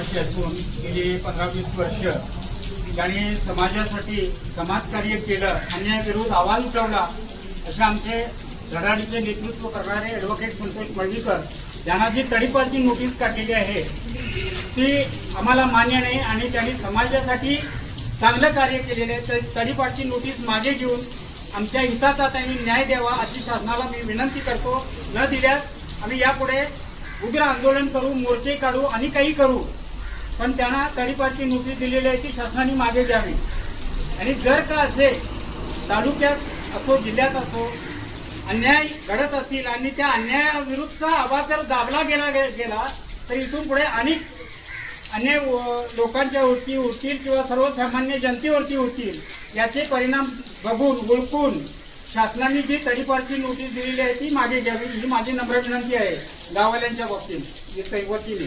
गावाची असून गेली पंधरा वीस वर्ष. त्यांनी समाजासाठी समाजकार्य केलं अन्यायाविरुद्ध आवाज उठवला. असे आमचे धडाडीचे नेतृत्व करणारे ॲडव्होकेट संतोष मळवीकर यांना जी तडीपारची नोटीस काढलेली आहे ती आम्हाला मान्य नाही आणि त्यांनी समाजासाठी चांगलं कार्य केलेलं आहे. तर तडीपारची नोटीस मागे घेऊन आमच्या हिताचा त्यांनी न्याय द्यावा अशी शासनाला मी विनंती करतो. न दिल्यास आम्ही यापुढे उग्र आंदोलन करू मोर्चे काढू आणि काही करू. पण त्यांना तडीपारची नोकरी दिलेली आहे ती शासनाने मागे द्यावी आणि जर का असे तालुक्यात असो जिल्ह्यात असो अन्याय घडत असतील आणि त्या अन्यायाविरुद्धचा आवाज जर दाबला गेला गे- गेला तर इथून पुढे अनेक अन्य लोकांच्या वरती होतील किंवा सर्वसामान्य जनतेवरती होतील याचे परिणाम बघून ओळखून शासनाने जी तडीपारची नोटीस दिलेली आहे ती मागे घ्यावी ही माझी नम्र विनंती आहे गाववाल्यांच्या बाबतीत वतीने.